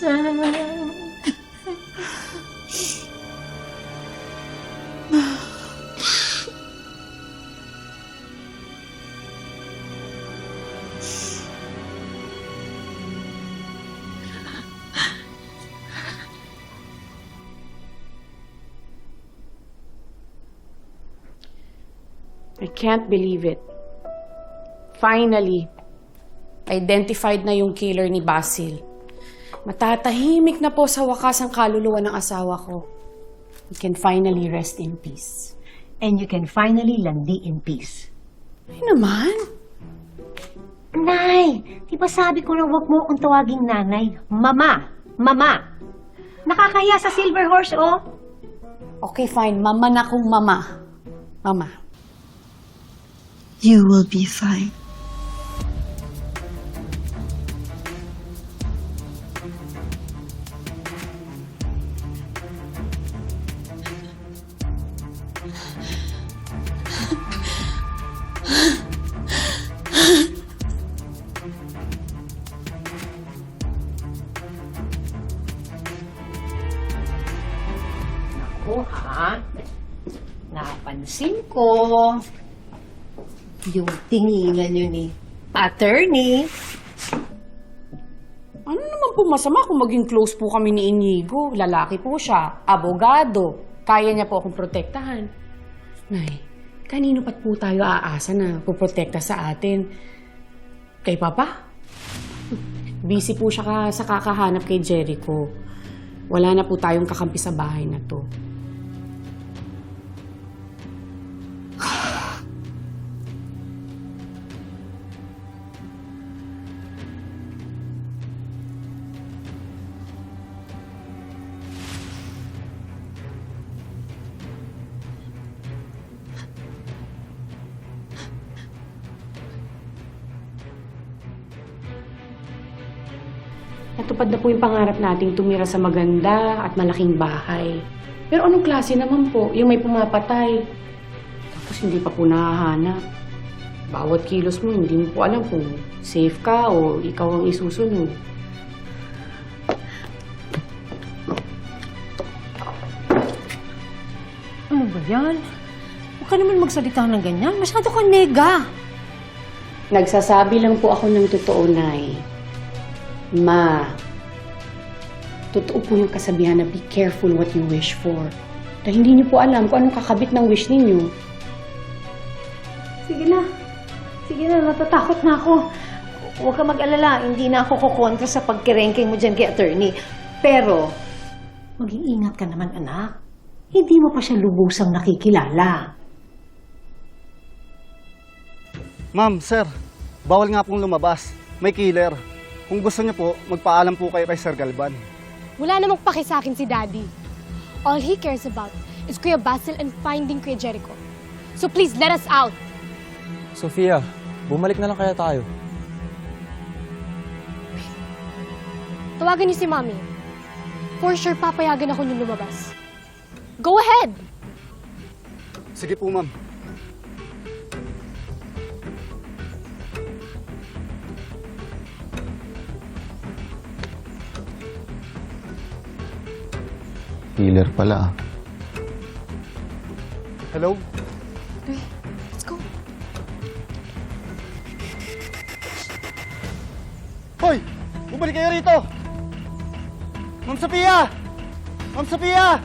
minsan. I can't believe it. Finally, identified na yung killer ni Basil. Matatahimik na po sa wakas ang kaluluwa ng asawa ko. He can finally rest in peace. And you can finally landi in peace. Ay naman. Nay, di ba sabi ko na huwag mo akong tawaging nanay? Mama! Mama! Nakakaya sa Silver Horse, oh! Okay, fine. Mama na kong mama. Mama. You will be fine. Ako, ha? Napansin ko yung tinginan nyo ni attorney. Ano naman po masama kung maging close po kami ni Inigo? Lalaki po siya, abogado. Kaya niya po akong protektahan. Nay, kanino pat po tayo aasa na puprotekta sa atin? Kay Papa? Busy po siya ka sa kakahanap kay Jericho. Wala na po tayong kakampi sa bahay na to. Natupad na po yung pangarap nating tumira sa maganda at malaking bahay. Pero anong klase naman po? Yung may pumapatay. Tapos hindi pa po nahahanap. Bawat kilos mo, hindi mo po alam kung safe ka o ikaw ang isusunod. Ano ba yan? Huwag ka naman magsalita ng ganyan. Masyado ka nega. Nagsasabi lang po ako ng totoo, Nay. Ma, totoo po yung kasabihan na be careful what you wish for. Dahil hindi niyo po alam kung anong kakabit ng wish ninyo. Sige na. Sige na, natatakot na ako. Huwag ka mag-alala, hindi na ako kukontra sa pagkirengking mo dyan kay attorney. Pero, maging ingat ka naman, anak. Hindi mo pa siya lubusang nakikilala. Ma'am, sir, bawal nga pong lumabas. May killer. Kung gusto niyo po, magpaalam po kayo kay Sir Galban. Wala namang paki sa akin si Daddy. All he cares about is Kuya Basil and finding Kuya Jericho. So please, let us out. Sofia, bumalik na lang kaya tayo. Tawagan niyo si Mommy. For sure, papayagan ako niyong lumabas. Go ahead! Sige po, ma'am. Healer pala. Hello? Let's go. Hoy! Bumalik kayo rito! Ma'am Sophia! Ma'am Sophia!